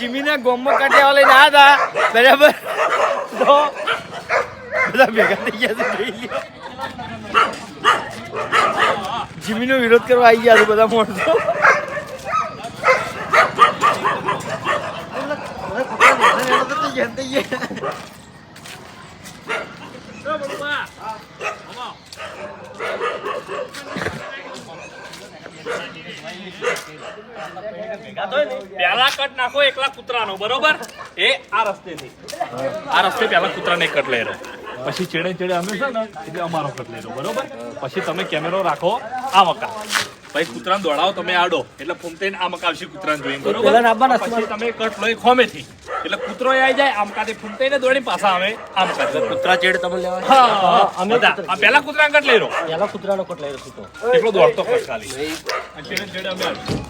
જીમીને ગોમમાં કાઢ્યા લઈને આવ્યા હતા. બરાબર? તો બધા ભેગા થઈ ગયા છે. જીમીનો વિરોધ કરવા આવી ગયા છે બધા માણસો. કટ નાખો એકલા કૂતરાનો બરોબર? એ આ રસ્તેથી. આ રસ્તે પહેલા કૂતરાને કટ રહ્યો પછી ચેડે ચેડે અમે છે ને એટલે અમારો કટ રહ્યો બરોબર? પછી તમે કેમેરો રાખો આ મકા પછી કૂતરાને દોડાવો તમે આડો. એટલે ફૂમતે આ મકા આવશે કૂતરાને જોઈને બરોબર? પછી તમે કટ લઈ ખોમેથી. એટલે કૂતરો આવી જાય આમ કાતે ફૂમતાઈને દોડી પાછા આવે આમ કાતે કૂતરા ચેડ તમે લેવા? હા અમે આ પહેલા કૂતરા કટ લઈ રહ્યો પેલા કૂતરાનો કટ લઈ રહ્યો હતો એટલો દોડતો કટ ખાલી. અને ચેડ ચેડે અમે આવીશું.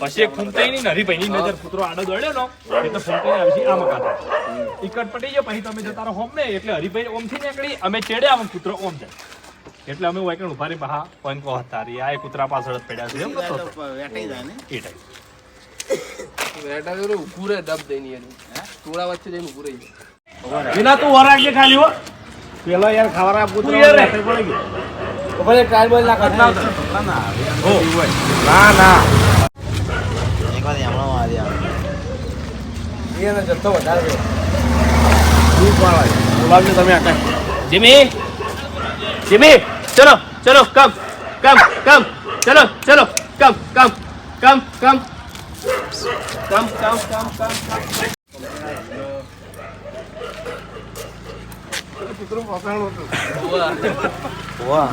પછી એક ફૂમતાઈની નરી ભાઈની નજર કૂતરો આડો દોડ્યો નો ફૂમતાઈ આવી આમ કાઢે ઈકટ પટી ગયો પછી તમે જતા રહો હોમ ને એટલે હરીભાઈ ઓમથી નીકળી અમે ચેડ્યા આમ કૂતરો ઓમ જાય. એટલે અમે વાયકણ ઊભા રહી બહા પંકો હતા રહી આ કૂતરા પાછળ જ પડ્યા છે. એમ તો વેટાઈ જાય ને. એ ટાઈપ વેટા જો ઉકુરે ડબ દઈની એની. ટોળા વચ્ચે જઈને ઉકુરે વિના તું વરાજે ખાલી હો? પેલો યાર ખાવારા કૂતરો રાતે પડી ગયો. ભલે ટ્રાયલ બોલ ના કરતા ના ના ના ના એક વાર હમણાં આવી આવે એને જતો વધારે દૂધ તમે આટા. જીમી. જીમી. ચલો ચલો કમ કમ કમ ચલો ચલો કમ કમ કમ કમ કમ કમ કમ કમ કમ ફસાણું હતું વાહ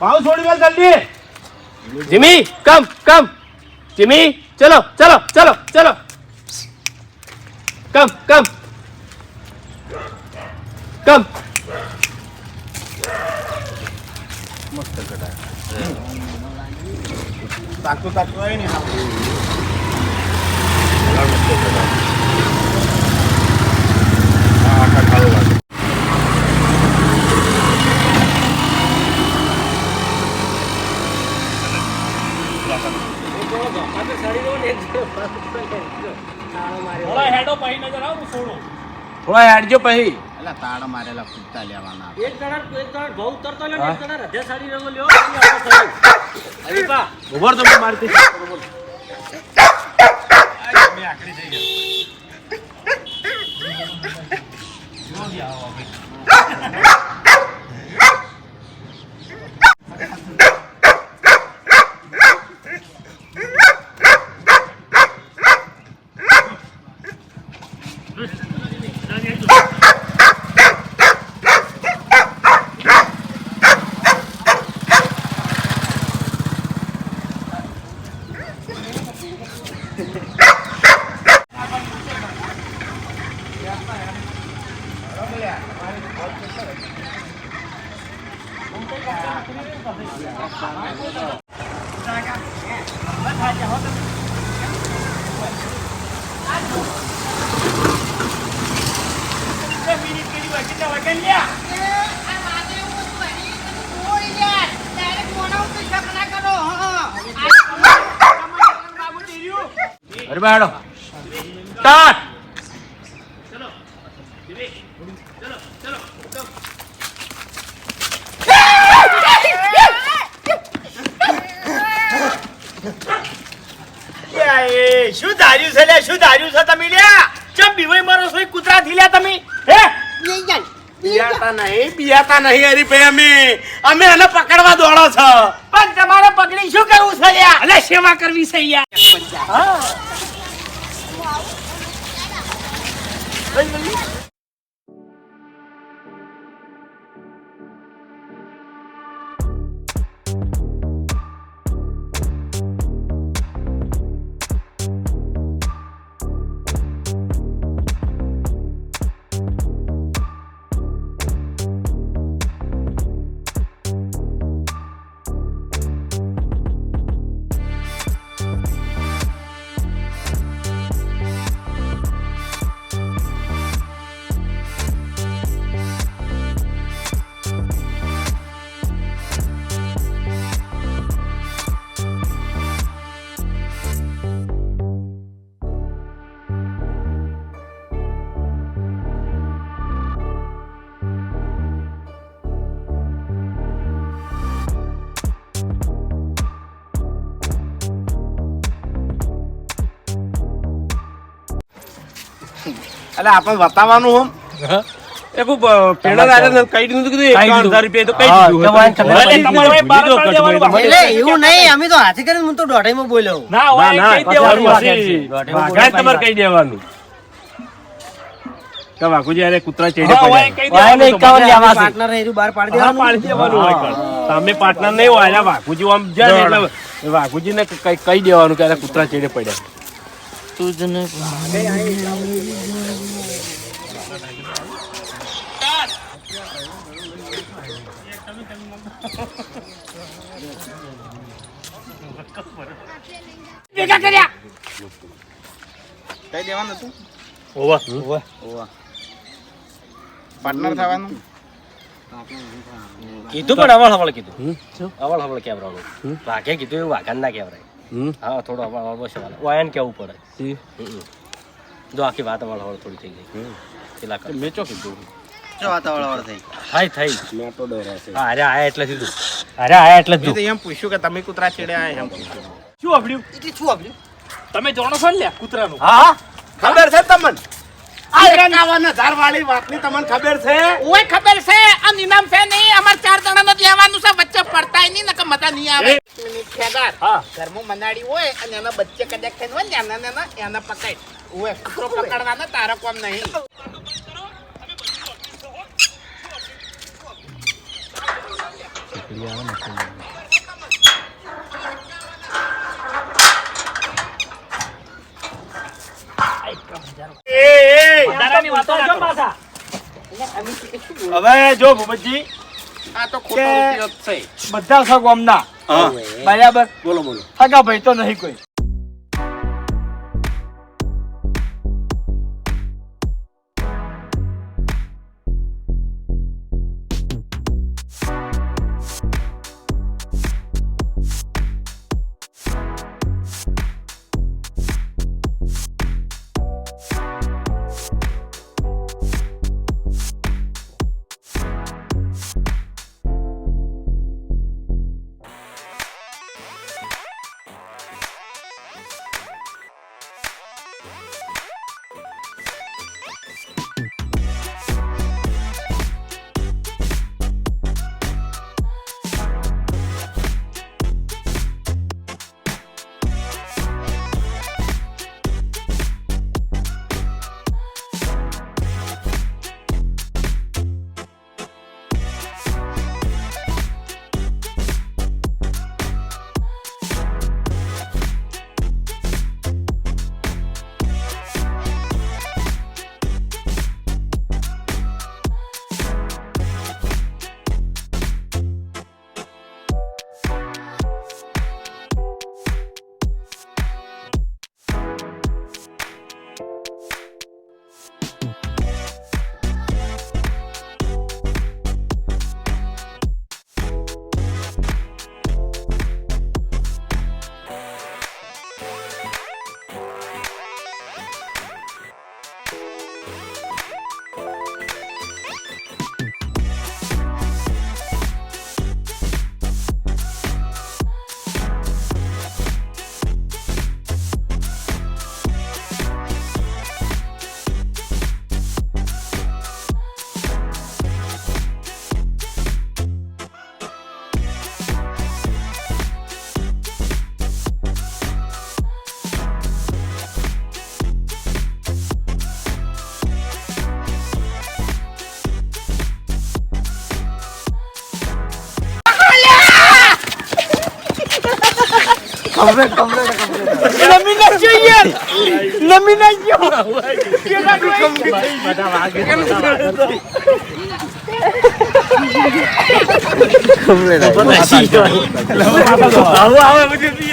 પાઉ છોડી મેલ જલ્દી જીમી કમ કમ જીમી ચલો ચલો ચલો ચલો કમ કમ કમ મસ્ત કટા તાકતો તાકતો આવે ને આખા ખાવા થોડા આડજો પછી. એટલે તાળ મારેલા કૂદતા લેવાના એક જણા એક જણા ઘઉં ઉતરતો લ્યો એક જણા રધે સાડી રંગો લ્યો અરે બા ઉભર તો મારતી મેં આકડી થઈ ગયા જો આવો ભાઈ. અરે બાડો સ્ટાર્ટ. ચલો ચલો ચલો શું ધાર્યું છે લે શું ધાર્યું છે તમે લ્યા? ચમ બીવાય મારો છો કૂતરા થી લ્યા તમે? બિયાતા નહીં બિયાતા નહીં હરીભાઈ અમે. અમે એને પકડવા દોડો છો. પણ તમારે પકડી શું કરવું છે યાર? અલે સેવા કરવી છે યાર. એટલે આપણે બતાવવાનું હોમ. એ ખૂબ પેડા દાદા ને દીધું કીધું એકાવન હજાર રૂપિયા તો કહી દીધું એવું નહીં અમે તો હાથે કરીને હું તો બોલ્યો. ના ના તમારે દેવાનું. તમે પાર્ટનર નહીં હોય વાઘુજી આમ જાય એટલે વાઘુજી ને કઈ દેવાનું કે કૂતરા ચેડે પડ્યા. કઈ દેવાનું હતું હોવે. પાર્ટનર થવાનું કીધું પણ અવળ હવળ કીધું. અવળ હવળ કેવરાવું વાઘે કીધું? એવું વાઘાને ના કેવરાય હમ હા થોડો અવળ હળવો છે વાયન કેવું પડે? જો આખી વાત વાળ હળ થોડી થઈ ગઈ. પેલા કર. મેં ચો કીધું. ચો વાતાવરણ થઈ થઈ થઈ. મેં તો ડર્યા છે. અરે આયા એટલે સીધું અરે આયા એટલે જ તું. એમ પૂછ્યું કે તમે કૂતરા છેડ્યા એમ પૂછ્યું. શું આપડ્યું તમે જાણો છો ને લ્યા કૂતરાનું. હા ખબર છે તમને? આ એકાવન હજાર વાળી વાતની તમને ખબર છે? ઓય ખબર છે? આ નિનામ છે નહીં. અમાર ચાર જણા જ લેવાનું છે. વચ્ચે પડતાય નહીં નકર મજા નહીં આવે. મિનિટ ખેગાર ઘરમાં મનાડી હોય અને એના બચ્ચે કદાચ થઈને હોય ને એના એના પકડ. ઓય કૂતરો પકડવાનો તારો કોમ નહીં. વધારાની વાતો ના કરો. હવે જો ભૂપતજી આ તો ખોટો છે. બધા ગામના. બરાબર? બોલો બોલો. સગા ભાઈ તો નહીં કોઈ. નમી નાખ્યો યાર નમી નાખ્યો આવું આવે બધું થી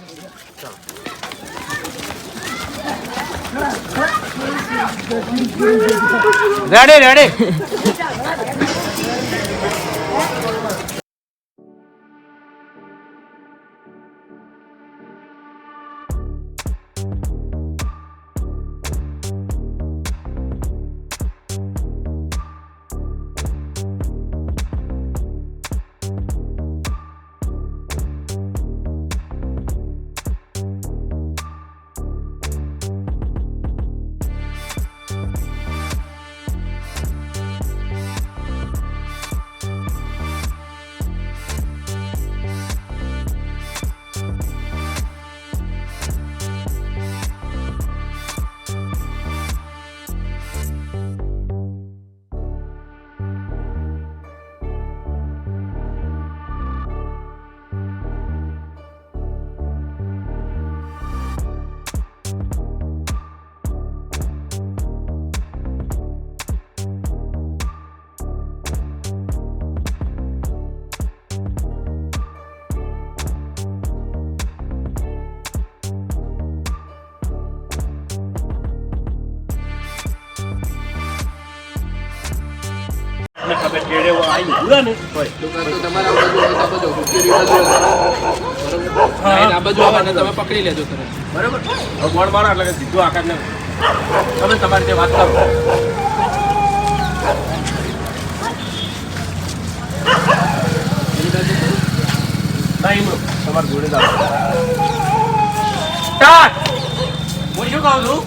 રેડી રેડી તમે પકડી લેજો તમે બરાબર? હવે ગોળ મારો એટલે સીધો આકારને તમે તમારી જે વાત કરો. તમારે જોડે જ હું શું કહું છું?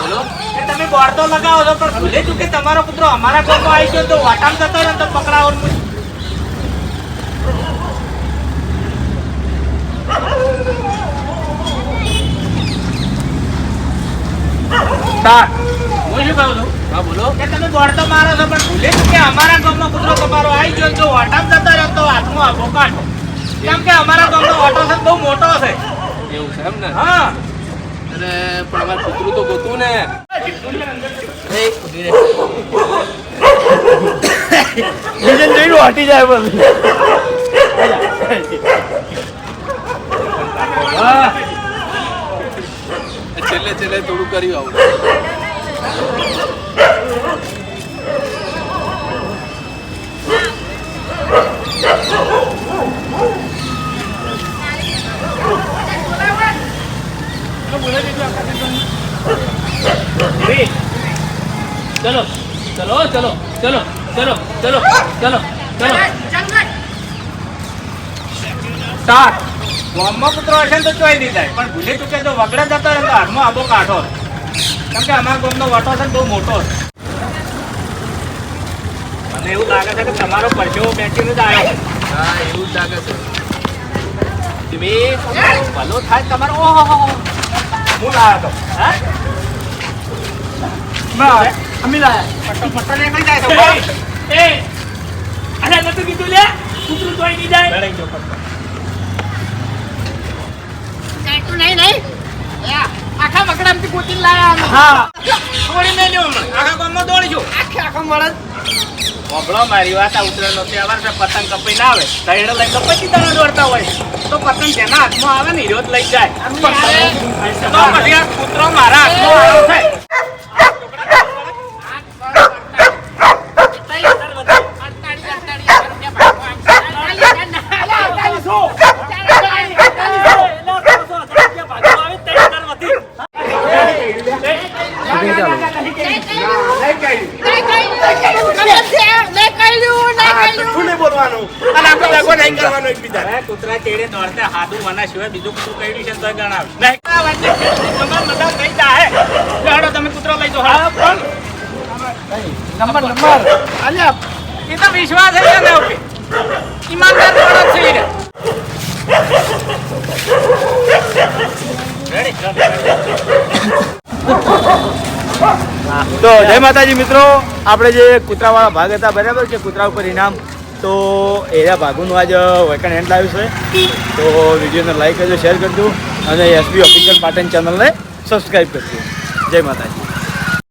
બોલો. કે તમે બોર્ડ તો લગાવો છો પણ ભૂલે ચૂકે તમારો કૂતરો અમારા ઘરમાં આવી ગયો તો વાટામ જતો રહ્યો તો પકડાવો. હું. શું કહું છું? હા બોલો. કે તમે બોર્ડ તો મારો છો પણ ભૂલે ચૂકે અમારા ગામમાં કૂતરો તમારો આવી ગયો તો વાટામ જતો રહ્યો તો હાથમાં આભો કાઢો. કેમ કે અમારા ગામનો છે બહુ મોટો છે. એવું છે એમ ને? હા. અને પણ અમારે કૂતરું તો ગોતું ને. બીજન જોઈને હટી જાય બસ છેલ્લે છેલ્લે થોડું કરી આવું. બોલે ચલો ચલો ચલો ચલો ચલો ચલો ચલો ચલો. સાત ગામમાં કૂતરો હશે ને તો ચોઈ નહીં જાય પણ ભૂલે ચૂકે તો વગડે જતો રહે તો હાથમાં આબો કાઢો. કેમ કે અમારા ગોમનો વટો છે ને બહુ મોટો છે. મને એવું લાગે છે કે તમારો પરસેવો બેસીને જ આવ્યો હા એવું જ લાગે છે. તમે ભલો થાય તમારો. ઓહો. હું લાવ્યો હતો હા? અમે આખા મકડામથી ગોતીને લાયા હા થોડી મેલ્યો આખા ગામમાં દોડીશું આખે આખા મળે વબળો મારી વાત આ ઉતરેલો તહેવાર છે પતંગ કપાઈ ના આવે. તૈડો લઈ તો પછી તને દોડતા હોય તો પતંગ જેના હાથમાં આવે ને હીરો લઈ જાય તો કૂતરો મારા હાથમાં છે જૂઠું નહીં બોલવાનું અને આપણે દગો નહીં કરવાનો એકબીજાને. હવે કૂતરા ચેડે દોડતે હાથું મના સિવાય બીજું કૂતરું કર્યું છે તો ગણાવ નહીં આ વાત છે. બધા કઈ જાહે. હેડો તમે કૂતરો લઈ જો હા પણ નંબર નંબર અલ્યા એ તો વિશ્વાસ છે ને ઓકે ઈમાનદાર માણસ છે રે. તો જય માતાજી મિત્રો આપણે જે કૂતરાવાળા ભાગ હતા બરાબર છે કૂતરા ઉપર ઇનામ તો એરિયા ભાગુનું આજ વેકન એન્ડ લાવ્યું છે. તો વિડીયોને લાઈક કરજો શેર કરજો અને એસબી ઓફિશિયલ પાટણ ચેનલને સબસ્ક્રાઈબ કરજો. જય માતાજી.